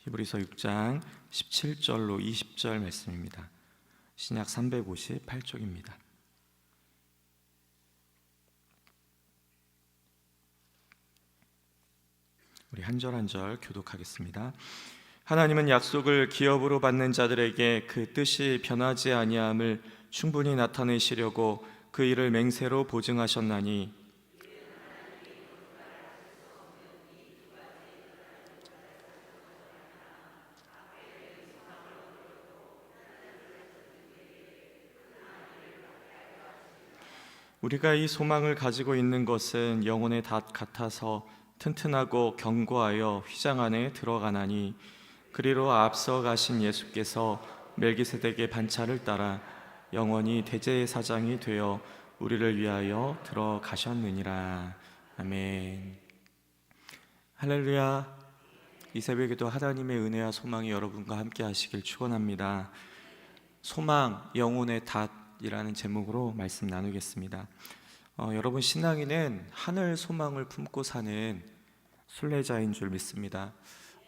히브리서 6장 17절로 20절 말씀입니다. 신약 358쪽입니다. 우리 한 절 한 절 교독하겠습니다. 하나님은 약속을 기업으로 받는 자들에게 그 뜻이 변하지 아니함을 충분히 나타내시려고 그 일을 맹세로 보증하셨나니 우리가 이 소망을 가지고 있는 것은 영혼의 닷 같아서 튼튼하고 견고하여 휘장 안에 들어가나니 그리로 앞서 가신 예수께서 멜기세덱의 반차를 따라 영원히 대제의 사장이 되어 우리를 위하여 들어가셨느니라. 아멘. 할렐루야. 이 새벽에도 하나님의 은혜와 소망이 여러분과 함께 하시길 축원합니다. 소망 영혼의 닷 이라는 제목으로 말씀 나누겠습니다 어, 여러분 신앙인은 하늘 소망을 품고 사는 순례자인 줄 믿습니다.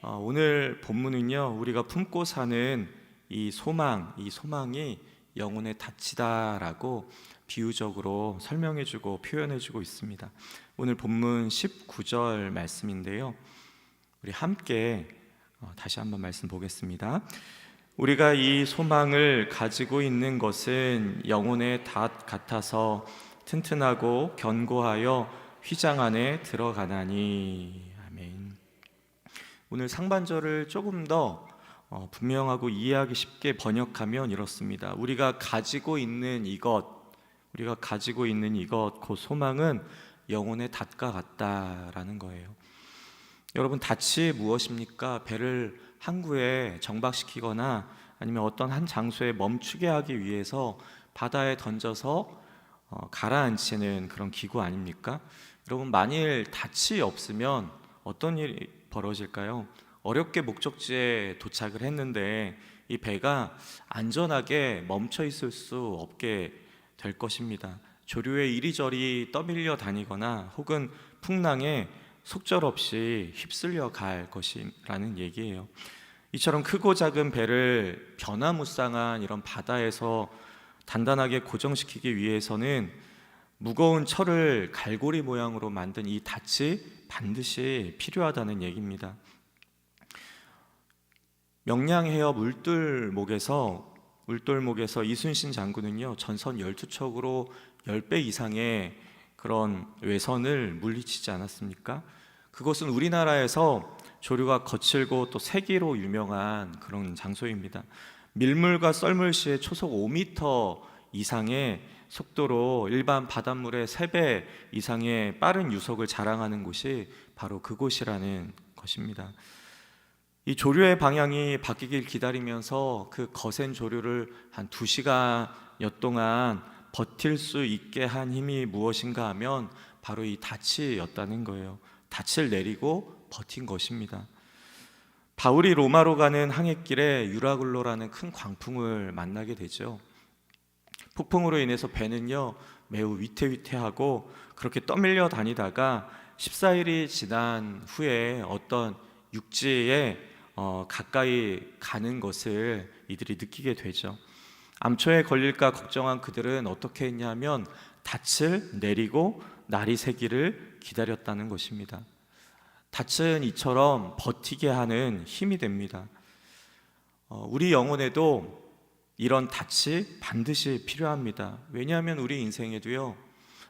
어, 오늘 본문은요 우리가 품고 사는 이 소망, 이 소망이 영혼의 닫히다라고 비유적으로 설명해주고 표현해주고 있습니다. 오늘 본문 19절 말씀인데요. 우리 함께 어, 다시 한번 말씀 보겠습니다. 우리가 이 소망을 가지고 있는 것은 영혼의 닷 같아서 튼튼하고 견고하여 휘장 안에 들어가나니 아멘. 오늘 상반절을 조금 더 어, 분명하고 이해하기 쉽게 번역하면 이렇습니다. 우리가 가지고 있는 이것, 우리가 가지고 있는 이것, 그 소망은 영혼의 닷과 같다라는 거예요. 여러분 닷이 무엇입니까? 배를 항구에 정박시키거나 아니면 어떤 한 장소에 멈추게 하기 위해서 바다에 던져서 어, 가라앉히는 그런 기구 아닙니까? 여러분 만일 닻이 없으면 어떤 일이 벌어질까요? 어렵게 목적지에 도착을 했는데 이 배가 안전하게 멈춰 있을 수 없게 될 것입니다. 조류에 이리저리 떠밀려 다니거나 혹은 풍랑에 속절없이 휩쓸려 갈 것이라는 얘기예요. 이처럼 크고 작은 배를 변화무쌍한 이런 바다에서 단단하게 고정시키기 위해서는 무거운 철을 갈고리 모양으로 만든 이 닻이 반드시 필요하다는 얘기입니다. 명량해협 울돌목에서 울돌목에서 이순신 장군은요 전선 12척으로 10배 이상의 그런 외선을 물리치지 않았습니까? 그것은 우리나라에서 조류가 거칠고 또 세기로 유명한 그런 장소입니다. 밀물과 썰물 시에 초속 5m 이상의 속도로 일반 바닷물의 3배 이상의 빠른 유속을 자랑하는 곳이 바로 그곳이라는 것입니다. 이 조류의 방향이 바뀌길 기다리면서 그 거센 조류를 한 2시간여 동안 버틸 수 있게 한 힘이 무엇인가 하면 바로 이 닻이었다는 거예요. 닻을 내리고 버틴 것입니다. 바울이 로마로 가는 항해길에 유라굴로라는 큰 광풍을 만나게 되죠. 폭풍으로 인해서 배는요 매우 위태위태하고 그렇게 떠밀려 다니다가 14일이 지난 후에 어떤 육지에 어, 가까이 가는 것을 이들이 느끼게 되죠. 암초에 걸릴까 걱정한 그들은 어떻게 했냐면 닻을 내리고 날이 새기를 기다렸다는 것입니다. 닻은 이처럼 버티게 하는 힘이 됩니다. 어, 우리 영혼에도 이런 닻이 반드시 필요합니다. 왜냐하면 우리 인생에도요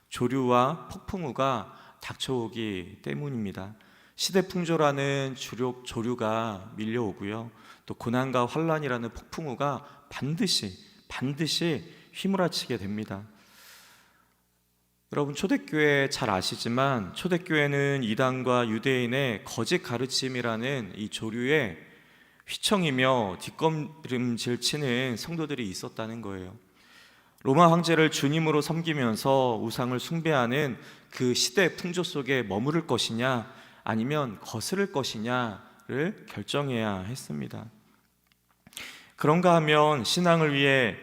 조류와 폭풍우가 닥쳐오기 때문입니다. 시대풍조라는 주력 조류가 밀려오고요. 또 고난과 환란이라는 폭풍우가 반드시 반드시 휘몰아치게 됩니다. 여러분 초대교회 잘 아시지만 초대교회는 이단과 유대인의 거짓 가르침이라는 이 조류에 휘청이며 뒷걸음질 치는 성도들이 있었다는 거예요. 로마 황제를 주님으로 섬기면서 우상을 숭배하는 그 시대 풍조 속에 머무를 것이냐 아니면 거스를 것이냐를 결정해야 했습니다. 그런가 하면 신앙을 위해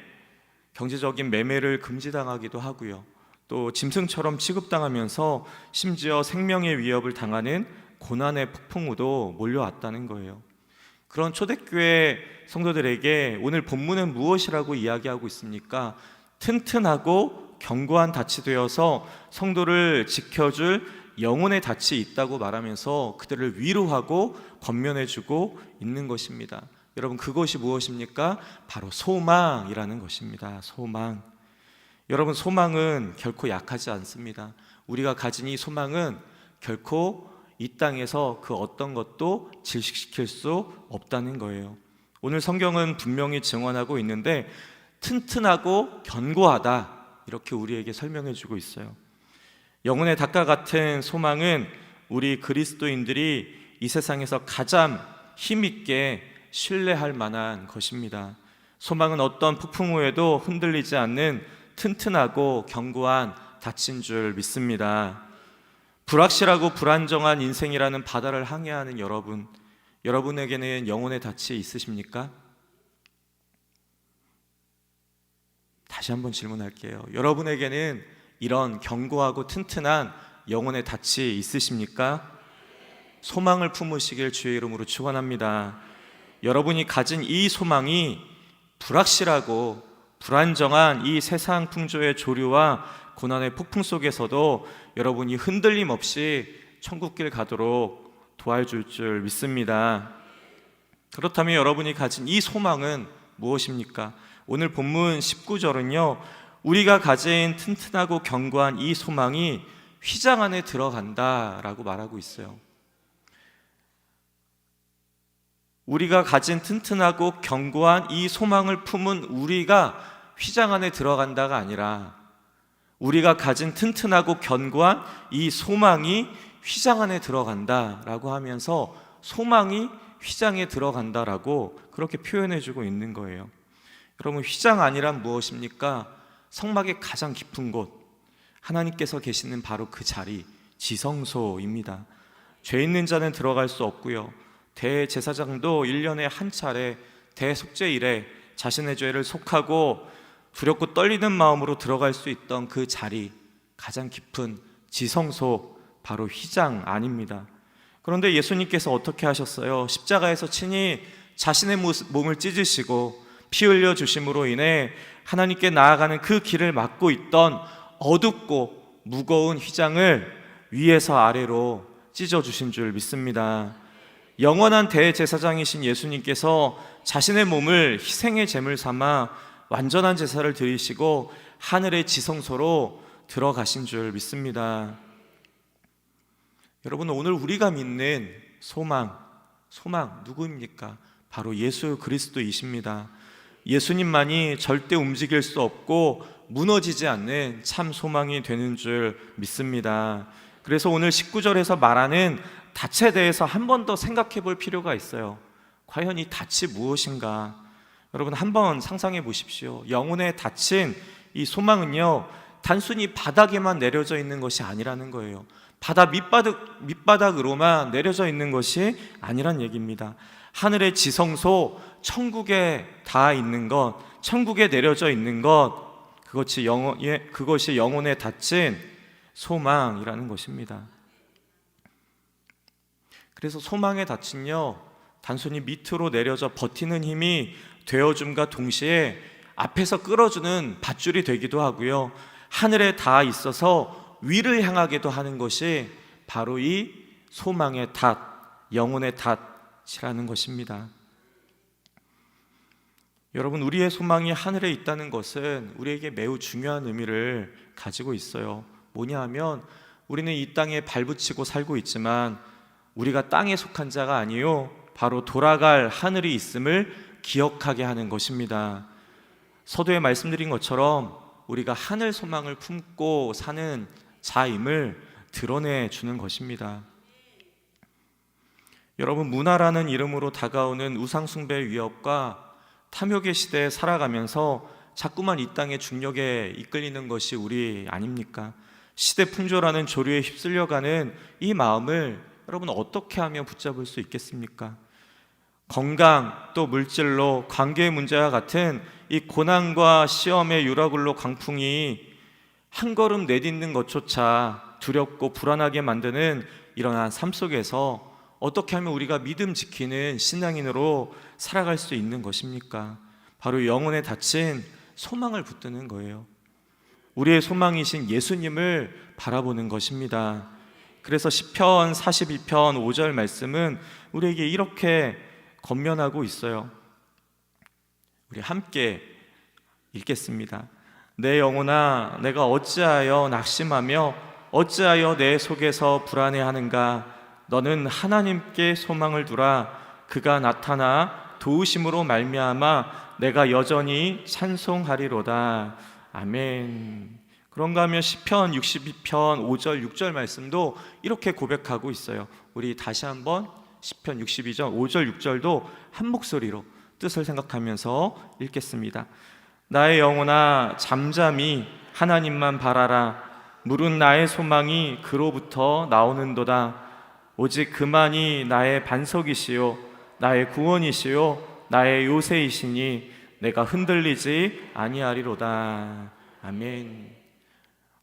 경제적인 매매를 금지당하기도 하고요. 또 짐승처럼 취급당하면서 심지어 생명의 위협을 당하는 고난의 폭풍우도 몰려왔다는 거예요. 그런 초대교회 성도들에게 오늘 본문은 무엇이라고 이야기하고 있습니까? 튼튼하고 견고한 닻이 되어서 성도를 지켜줄 영혼의 닻이 있다고 말하면서 그들을 위로하고 권면해주고 있는 것입니다. 여러분 그것이 무엇입니까? 바로 소망이라는 것입니다. 소망. 여러분 소망은 결코 약하지 않습니다. 우리가 가진 이 소망은 결코 이 땅에서 그 어떤 것도 질식시킬 수 없다는 거예요. 오늘 성경은 분명히 증언하고 있는데 튼튼하고 견고하다 이렇게 우리에게 설명해 주고 있어요. 영혼의 닭과 같은 소망은 우리 그리스도인들이 이 세상에서 가장 힘있게 신뢰할 만한 것입니다. 소망은 어떤 폭풍 후에도 흔들리지 않는 튼튼하고 견고한 닫힌 줄 믿습니다. 불확실하고 불안정한 인생이라는 바다를 항해하는 여러분, 여러분에게는 영혼의 닻이 있으십니까? 다시 한번 질문할게요. 여러분에게는 이런 견고하고 튼튼한 영혼의 닻이 있으십니까? 소망을 품으시길 주의 이름으로 축원합니다. 여러분이 가진 이 소망이 불확실하고 불안정한 이 세상 풍조의 조류와 고난의 폭풍 속에서도 여러분이 흔들림 없이 천국길 가도록 도와줄 줄 믿습니다. 그렇다면 여러분이 가진 이 소망은 무엇입니까? 오늘 본문 19절은요, 우리가 가진 튼튼하고 견고한 이 소망이 휘장 안에 들어간다라고 말하고 있어요. 우리가 가진 튼튼하고 견고한 이 소망을 품은 우리가 휘장 안에 들어간다가 아니라 우리가 가진 튼튼하고 견고한 이 소망이 휘장 안에 들어간다라고 하면서 소망이 휘장에 들어간다라고 그렇게 표현해 주고 있는 거예요. 여러분 휘장 안이란 무엇입니까? 성막의 가장 깊은 곳 하나님께서 계시는 바로 그 자리 지성소입니다. 죄 있는 자는 들어갈 수 없고요. 대제사장도 1년에 한 차례 대속죄일에 자신의 죄를 속하고 두렵고 떨리는 마음으로 들어갈 수 있던 그 자리 가장 깊은 지성소 바로 휘장 아닙니다. 그런데 예수님께서 어떻게 하셨어요? 십자가에서 친히 자신의 몸을 찢으시고 피 흘려 주심으로 인해 하나님께 나아가는 그 길을 막고 있던 어둡고 무거운 휘장을 위에서 아래로 찢어 주신 줄 믿습니다. 영원한 대제사장이신 예수님께서 자신의 몸을 희생의 제물 삼아 완전한 제사를 드리시고 하늘의 지성소로 들어가신 줄 믿습니다. 여러분 오늘 우리가 믿는 소망, 소망 누구입니까? 바로 예수 그리스도이십니다. 예수님만이 절대 움직일 수 없고 무너지지 않는 참 소망이 되는 줄 믿습니다. 그래서 오늘 19절에서 말하는 닻에 대해서 한 번 더 생각해 볼 필요가 있어요. 과연 이 닻이 무엇인가? 여러분 한번 상상해 보십시오. 영혼에 닫힌 이 소망은요, 단순히 바닥에만 내려져 있는 것이 아니라는 거예요. 바다 밑바닥, 밑바닥으로만 내려져 있는 것이 아니란 얘기입니다. 하늘의 지성소, 천국에 닿아 있는 것, 천국에 내려져 있는 것, 그것이 영혼, 예, 그것이 영혼에 닫힌 소망이라는 것입니다. 그래서 소망에 닫힌요, 단순히 밑으로 내려져 버티는 힘이 되어줌과 동시에 앞에서 끌어주는 밧줄이 되기도 하고요. 하늘에 닿아 있어서 위를 향하게도 하는 것이 바로 이 소망의 닷, 영혼의 닷이라는 것입니다. 여러분, 우리의 소망이 하늘에 있다는 것은 우리에게 매우 중요한 의미를 가지고 있어요. 뭐냐 하면 우리는 이 땅에 발붙이고 살고 있지만 우리가 땅에 속한 자가 아니요. 바로 돌아갈 하늘이 있음을 기억하게 하는 것입니다. 서두에 말씀드린 것처럼 우리가 하늘 소망을 품고 사는 자임을 드러내 주는 것입니다. 여러분 문화라는 이름으로 다가오는 우상숭배 위협과 탐욕의 시대에 살아가면서 자꾸만 이 땅의 중력에 이끌리는 것이 우리 아닙니까? 시대 풍조라는 조류에 휩쓸려가는 이 마음을 여러분 어떻게 하면 붙잡을 수 있겠습니까? 건강 또 물질로 관계 문제와 같은 이 고난과 시험의 유라굴로 강풍이 한 걸음 내딛는 것조차 두렵고 불안하게 만드는 이러한 삶 속에서 어떻게 하면 우리가 믿음 지키는 신앙인으로 살아갈 수 있는 것입니까? 바로 영혼에 닫힌 소망을 붙드는 거예요. 우리의 소망이신 예수님을 바라보는 것입니다. 그래서 시편 42편 5절 말씀은 우리에게 이렇게 건면하고 있어요. 우리 함께 읽겠습니다. 내 영혼아 내가 어찌하여 낙심하며 어찌하여 내 속에서 불안해하는가 너는 하나님께 소망을 두라 그가 나타나 도우심으로 말미암아 내가 여전히 찬송하리로다 아멘 그런가 하면 시편 62편 5절 6절 말씀도 이렇게 고백하고 있어요. 우리 다시 한번 시편 62절 5절 6절도 한 목소리로 뜻을 생각하면서 읽겠습니다. 나의 영혼아 잠잠히 하나님만 바라라. 물은 나의 소망이 그로부터 나오는도다. 오직 그만이 나의 반석이시요 나의 구원이시요 나의 요새이시니 내가 흔들리지 아니하리로다. 아멘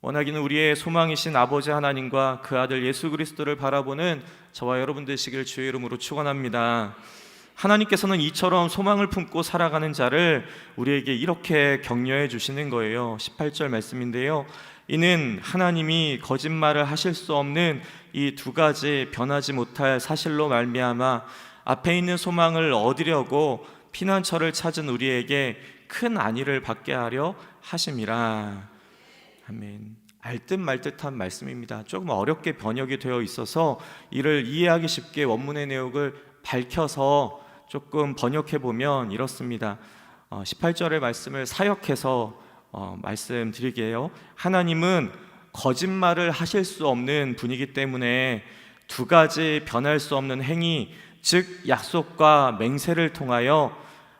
원하기는 우리의 소망이신 아버지 하나님과 그 아들 예수 그리스도를 바라보는 저와 여러분 되시길 주의 이름으로 축원합니다. 하나님께서는 이처럼 소망을 품고 살아가는 자를 우리에게 이렇게 격려해 주시는 거예요. 18절 말씀인데요. 이는 하나님이 거짓말을 하실 수 없는 이 두 가지 변하지 못할 사실로 말미암아 앞에 있는 소망을 얻으려고 피난처를 찾은 우리에게 큰 안위를 받게 하려 하심이라. 아멘. 알듯 말듯한 말씀입니다. 조금 어렵게 번역이 되어 있어서 이를 이해하기 쉽게 원문의 내용을 밝혀서 조금 번역해 보면 이렇습니다. 어, 18절의 말씀을 사역해서 어, 말씀드리게요. 하나님은 거짓말을 하실 수 없는 분이기 때문에 두 가지 변할 수 없는 행위, 즉 약속과 맹세를 통하여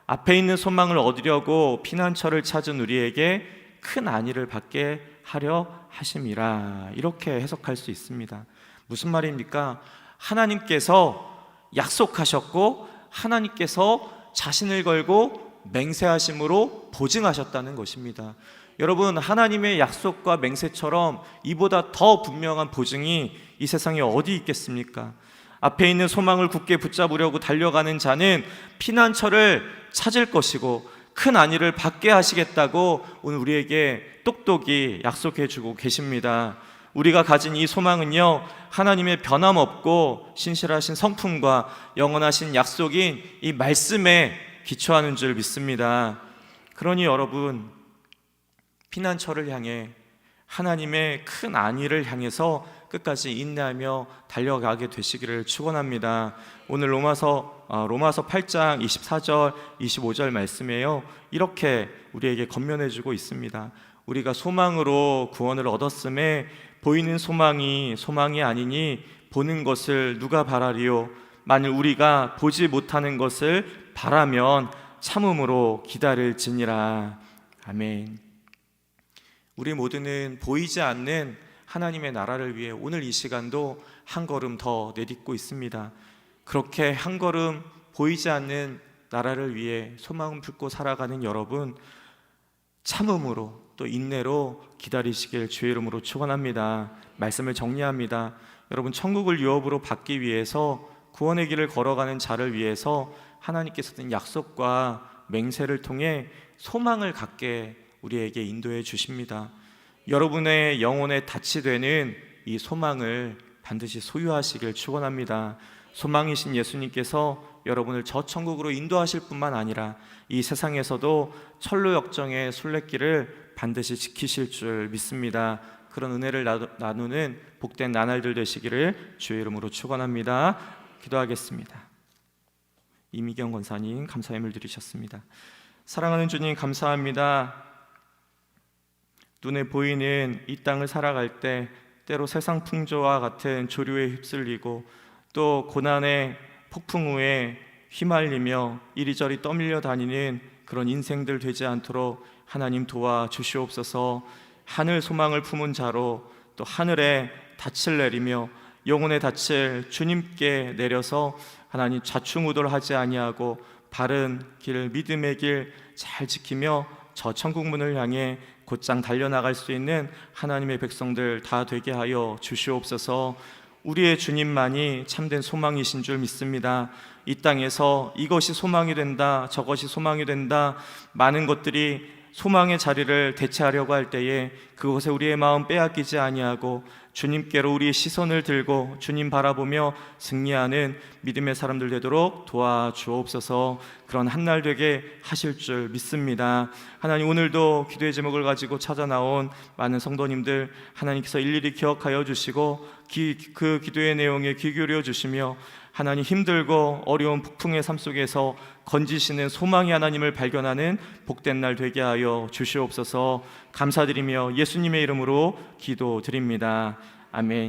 앞에 있는 소망을 얻으려고 피난처를 찾은 우리에게 큰 안위를 받게 하려 하심이라 이렇게 해석할 수 있습니다. 무슨 말입니까? 하나님께서 약속하셨고 하나님께서 자신을 걸고 맹세하심으로 보증하셨다는 것입니다. 여러분 하나님의 약속과 맹세처럼 이보다 더 분명한 보증이 이 세상에 어디 있겠습니까? 앞에 있는 소망을 굳게 붙잡으려고 달려가는 자는 피난처를 찾을 것이고 큰 안위를 받게 하시겠다고 오늘 우리에게 똑똑히 약속해 주고 계십니다. 우리가 가진 이 소망은요, 하나님의 변함없고 신실하신 성품과 영원하신 약속인 이 말씀에 기초하는 줄 믿습니다. 그러니 여러분, 피난처를 향해 하나님의 큰 안위를 향해서 끝까지 인내하며 달려가게 되시기를 축원합니다. 오늘 로마서 어, 로마서 8장 24절 25절 말씀에요. 이렇게 우리에게 건면해 주고 있습니다. 우리가 소망으로 구원을 얻었음에 보이는 소망이 소망이 아니니 보는 것을 누가 바라리요 만일 우리가 보지 못하는 것을 바라면 참음으로 기다릴지니라 아멘. 우리 모두는 보이지 않는 하나님의 나라를 위해 오늘 이 시간도 한 걸음 더 내딛고 있습니다. 그렇게 한 걸음 보이지 않는 나라를 위해 소망을 품고 살아가는 여러분 참음으로 또 인내로 기다리시길 주의 이름으로 축원합니다. 말씀을 정리합니다. 여러분 천국을 유업으로 받기 위해서 구원의 길을 걸어가는 자를 위해서 하나님께서 든 약속과 맹세를 통해 소망을 갖게 우리에게 인도해 주십니다. 여러분의 영혼에 닻이 되는 이 소망을 반드시 소유하시길 축원합니다. 소망이신 예수님께서 여러분을 저 천국으로 인도하실 뿐만 아니라 이 세상에서도 철로 역정의 순례길을 반드시 지키실 줄 믿습니다. 그런 은혜를 나누는 복된 나날들 되시기를 주의 이름으로 축원합니다. 기도하겠습니다. 이미경 권사님 감사함을 드리셨습니다. 사랑하는 주님 감사합니다. 눈에 보이는 이 땅을 살아갈 때 때로 세상 풍조와 같은 조류에 휩쓸리고 또 고난의 폭풍 후에 휘말리며 이리저리 떠밀려 다니는 그런 인생들 되지 않도록 하나님 도와 주시옵소서. 하늘 소망을 품은 자로 또 하늘에 닻을 내리며 영혼의 닻을 주님께 내려서 하나님 좌충우돌하지 아니하고 바른 길 믿음의 길 잘 지키며 저 천국 문을 향해 곧장 달려나갈 수 있는 하나님의 백성들 다 되게 하여 주시옵소서. 우리의 주님만이 참된 소망이신 줄 믿습니다. 이 땅에서 이것이 소망이 된다, 저것이 소망이 된다, 많은 것들이 소망의 자리를 대체하려고 할 때에 그곳에 우리의 마음 빼앗기지 아니하고 주님께로 우리의 시선을 들고 주님 바라보며 승리하는 믿음의 사람들 되도록 도와주옵소서 그런 한날 되게 하실 줄 믿습니다. 하나님 오늘도 기도의 제목을 가지고 찾아 나온 많은 성도님들 하나님께서 일일이 기억하여 주시고 기, 그 기도의 내용에 귀 기울여 주시며 하나님 힘들고 어려운 북풍의 삶 속에서 건지시는 소망의 하나님을 발견하는 복된 날 되게 하여 주시옵소서 감사드리며 예수님의 이름으로 기도드립니다. 아멘.